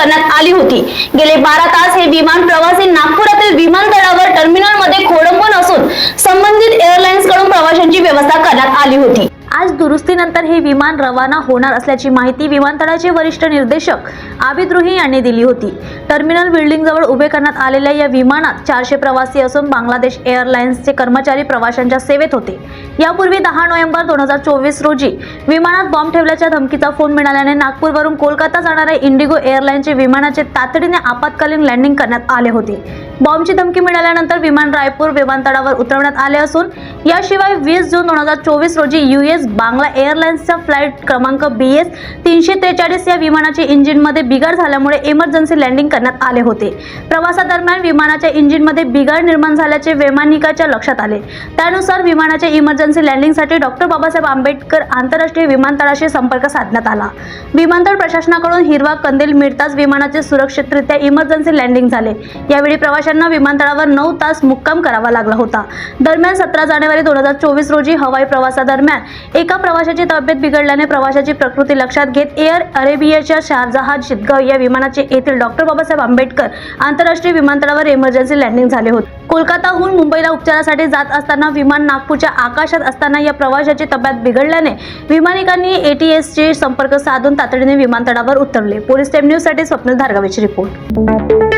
करण्यात आली होती. गेले बारा तास हे विमान प्रवासी नागपुरातील विमानतळावर टर्मिनलमध्ये खोडंबून असून संबंधित एअरलाइन्सकडून प्रवाशांची व्यवस्था करण्यात आली होती. आज दुरुस्तीनंतर हे विमान रवाना होणार असल्याची माहिती विमानतळाचे वरिष्ठ निर्देशक आबिद रुही यांनी दिली होती. टर्मिनल बिल्डिंगजवळ उभे करण्यात आलेल्या या विमानात चारशे प्रवासी असून बांगलादेश एअरलाइन्सचे कर्मचारी प्रवाशांच्या सेवेत होते. यापूर्वी दहा नोव्हेंबर दोन हजार चोवीस रोजी विमानात बॉम्ब ठेवल्याच्या धमकीचा फोन मिळाल्याने नागपूरवरून कोलकाता जाणाऱ्या इंडिगो एअरलाईनचे विमानाचे तातडीने आपत्कालीन लँडिंग करण्यात आले होते. बॉम्बची धमकी मिळाल्यानंतर विमान रायपूर विमानतळावर उतरवण्यात आले असून याशिवाय वीस जून दोन हजार चोवीस रोजी युएस बांगला एअरलाइन्सचा फ्लाईट क्रमांक बी एस तीनशे त्रेचाळीस या विमानाच्या इंजिनमध्ये बिघाड झाल्यामुळे इमर्जन्सी लँडिंग करण्यात आले होते. प्रवासादरम्यान विमानाच्या इंजिनमध्ये बिघाड निर्माण झाल्याचे वैमानिकाच्या लक्षात आले. त्यानुसार विमानाच्या इमर्जन्सी लँडिंगसाठी डॉक्टर बाबासाहेब आंबेडकर आंतरराष्ट्रीय विमानतळाशी संपर्क साधण्यात आला. विमानतळ प्रशासनाकडून हिरवा कंदील मिळताच विमानाचे सुरक्षितरित्या इमर्जन्सी लँडिंग झाले. यावेळी प्रवाशांना विमानतळावर नऊ तास मुक्काम करावा लागला होता. दरम्यान सतरा जानेवारी दोन हजार चोवीस रोजी हवाई प्रवासादरम्यान एका प्रवाशाची तब्येत बिघडल्याने प्रवाशाची प्रकृती लक्षात घेत एअर अरेबियाच्या शारजहा शितगाव या विमानाचे येथील डॉक्टर बाबासाहेब आंबेडकर आंतरराष्ट्रीय विमानतळावर इमर्जन्सी लँडिंग झाले होते. कोलकाताहून मुंबईला उपचारासाठी जात असताना विमान नागपूरच्या आकाशात असताना या प्रवाशाची तब्येत बिघडल्याने विमानिकांनी एटीएसचे संपर्क साधून तातडीने विमानतळावर उतरले. पोलीस टेम न्यूजसाठी स्वप्नील धारगावेची रिपोर्ट.